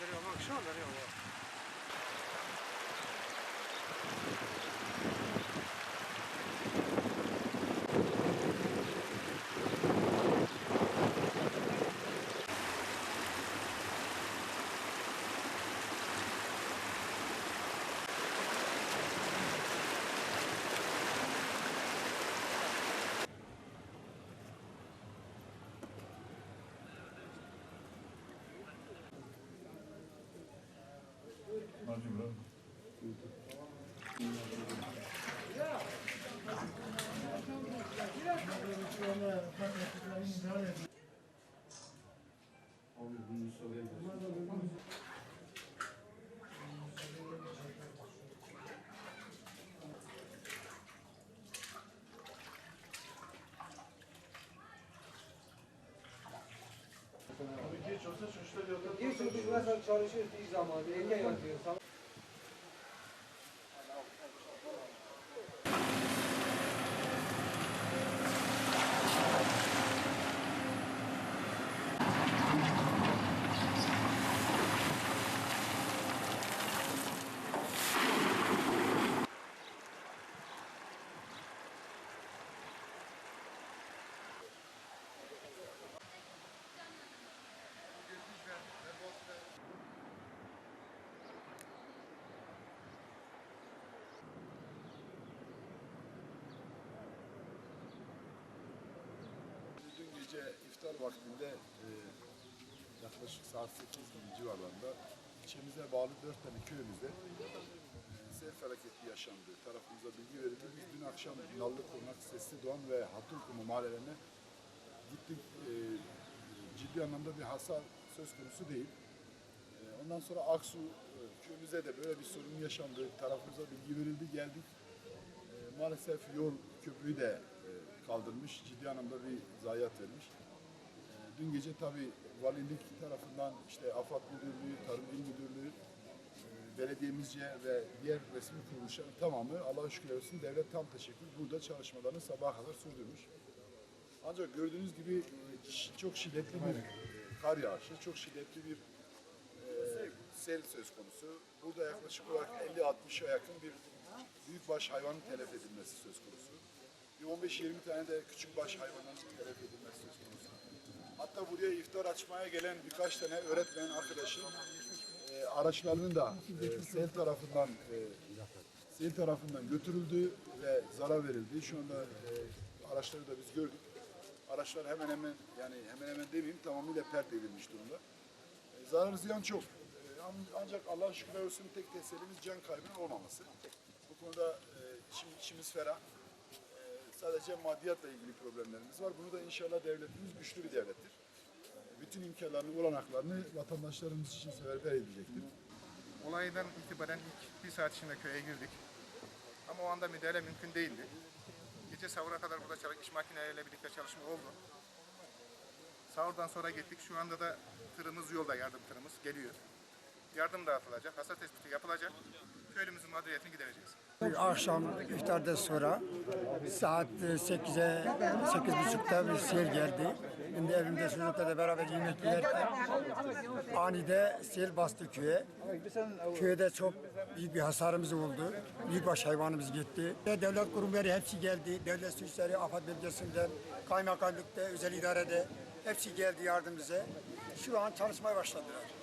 Andrea, bak şu Andrea bak. Hadi bırak. Bir çocuk mesela çalışıyor bir zaman, erken yatıyor. Vaktinde e, yaklaşık saat 8 gibi civarlarında ilçemize bağlı 4 tane köyümüzde e, sel felaketi yaşandı. Tarafımıza bilgi verildi. Biz dün akşam Nallı Konak, Sesli Doğan ve Hatunkumu mahallelerine gittik. E, ciddi anlamda bir hasar söz konusu değil. E, ondan sonra Aksu e, köyümüze de böyle bir sorun yaşandı. Tarafımıza bilgi verildi. Geldik. E, maalesef yol köprüyü de e, kaldırmış. Ciddi anlamda bir zayiat vermiş. Dün gece tabi valilik tarafından işte AFAD Müdürlüğü, Tarım İl Müdürlüğü, e, belediyemizce ve diğer resmi kuruluşların tamamı Allah'a şükür olsun devlet tam teşekkür burada çalışmalarını sabaha kadar sürdürmüş. Ancak gördüğünüz gibi e, çok şiddetli bir e, kar yağışı, çok şiddetli bir e, sel söz konusu. Burada yaklaşık olarak 50-60'a yakın bir büyükbaş hayvanın telef edilmesi söz konusu. Bir 15-20 tane de küçükbaş hayvanın telef. Hatta buraya iftar açmaya gelen birkaç tane öğretmen arkadaşın e, araçlarının da e, sel tarafından e, sel tarafından götürüldü ve zarar verildi. Şu anda e, araçları da biz gördük. Araçlar hemen hemen yani hemen hemen demeyeyim tamamıyla pert edilmiş durumda. E, zarar ziyan çok. E, an- ancak Allah'a şükürler olsun tek tesellimiz can kaybının olmaması. Bu konuda e, içim, içimiz ferah. E, sadece maddiyatla ilgili problemlerimiz var. Bunu da inşallah devletimiz güçlü bir devlettir. Bütün imkanlarını, olanaklarını vatandaşlarımız için seferber edecektir. Olaydan itibaren ilk bir saat içinde köye girdik. Ama o anda müdahale mümkün değildi. Gece sahura kadar burada çalış, iş makineleriyle birlikte çalışma oldu. Sahurdan sonra gittik. Şu anda da tırımız yolda, yardım tırımız geliyor. Yardım dağıtılacak, hasar tespiti yapılacak. Köylümüzün mağduriyetini gidereceğiz. Akşam iftardan sonra saat 8'e 8.30'da bir sel geldi. Şimdi evimde çocuklarla beraber yemek yerken anide sel bastı köye. Köyde çok büyük bir hasarımız oldu. Büyükbaş hayvanımız gitti. Devlet kurumları hepsi geldi. Devlet suçları AFAD bölgesinden, kaymakamlıkta, özel idarede hepsi geldi yardım bize. Şu an çalışmaya başladılar.